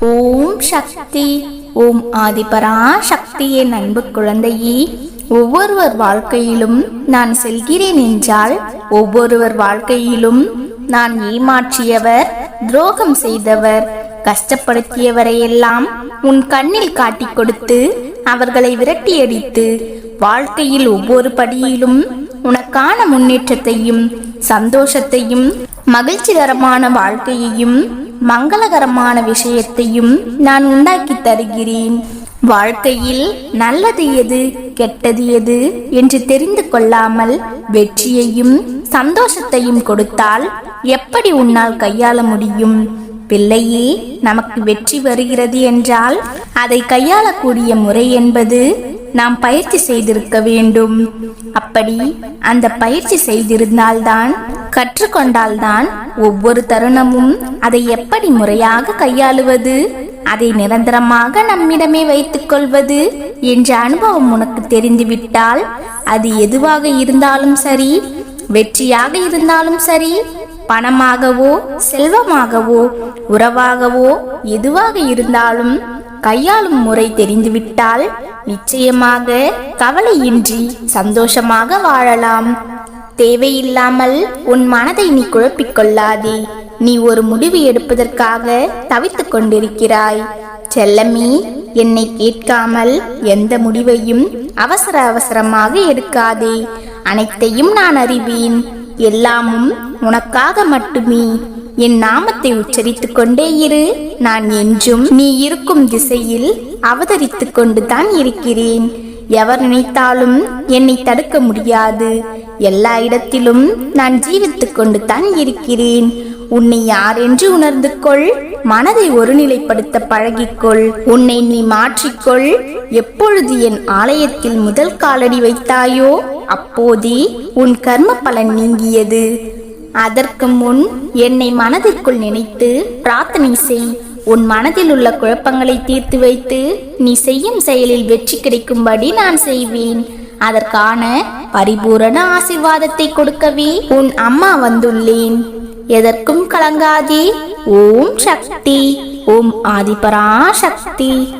ஓம் சக்தி ஓம் ஆதிபரா சக்தியே அன்பு குழந்தையே. ஒவ்வொருவர் வாழ்க்கையிலும் நான் செல்கிறேன் என்றால் ஒவ்வொருவர் வாழ்க்கையிலும் நான் ஏமாற்றியவர் துரோகம் செய்தவர் கஷ்டப்படுத்தியவரையெல்லாம் உன் கண்ணில் காட்டிக் கொடுத்து அவர்களை விரட்டியடித்து வாழ்க்கையில் ஒவ்வொரு படியிலும் உனக்கான முன்னேற்றத்தையும் சந்தோஷத்தையும் மகிழ்ச்சிகரமான வாழ்க்கையையும் மங்களகரமான விஷயத்தையும் நான் உண்டாக்கி தருகிறேன். வாழ்க்கையில் நல்லது எது கெட்டது எது என்று தெரிந்து கொள்ளாமல் வெற்றியையும் சந்தோஷத்தையும் கொடுத்தால் எப்படி உன்னால் கையாள முடியும்? பிள்ளையே நமக்கு வெற்றி வருகிறது என்றால் அதை கையாளக்கூடிய முறை என்பது நாம் பயிற்சி செய்திருக்க வேண்டும். அப்படி அந்த பயிற்சி செய்திருந்தால்தான் கற்றுக்கொண்டால்தான் ஒவ்வொரு தருணமும் அதை எப்படி முறையாக கையாளுவது அதை நிரந்தரமாக நம்மிடமே வைத்துக் கொள்வது என்ற அனுபவம் உனக்கு தெரிந்துவிட்டால் அது எதுவாக இருந்தாலும் சரி வெற்றியாக இருந்தாலும் சரி பணமாகவோ செல்வமாகவோ உறவாகவோ எதுவாக இருந்தாலும் கையாளும் முறை தெரிந்துவிட்டால் நிச்சயமாக கவலையின்றி சந்தோஷமாக வாழலாம். தேவையில்லாமல் உன் மனதை நீ குழப்பிக் கொள்ளாதே. நீ ஒரு முடிவு எடுப்பதற்காக தவித்துக் கொண்டிருக்கிறாய். செல்லமே என்னை கேட்காமல் எந்த முடிவையும் அவசர அவசரமாக எடுக்காதே. அனைத்தையும் நான் அறிவேன். எல்லாமும் உனக்காக மட்டுமே. என் நாமத்தை உச்சரித்துக் கொண்டே இரு. நான் என்றும் நீ இருக்கும் திசையில் அவதரித்துக் கொண்டுதான் இருக்கிறேன். எவர் நினைத்தாலும் என்னை தடுக்க முடியாது. எல்லா இடத்திலும் நான் ஜீவித்துக் கொண்டுதான் இருக்கிறேன். உன்னை யார் என்று உணர்ந்து கொள் மனதை ஒருநிலைப்படுத்த பழகிக்கொள். உன்னை நீ மாற்றிக்கொள். எப்பொழுது என் ஆலயத்தில் முதல் காலடி வைத்தாயோ அப்போதே உன் கர்ம பலன் நீங்கியது. அதற்கு முன் என்னை மனதிற்குள் நினைத்து பிரார்த்தனை செய். உன் மனதில் உள்ள குழப்பங்களை தீர்த்து வைத்து நீ செய்யும் செயலில் வெற்றி கிடைக்கும்படி நான் செய்வேன். அதற்கான பரிபூரண ஆசிர்வாதத்தை கொடுக்கவே உன் அம்மா வந்துள்ளேன். எதற்கும் கலங்காதே. ஓம் சக்தி. ஓம் ஆதிபரா சக்தி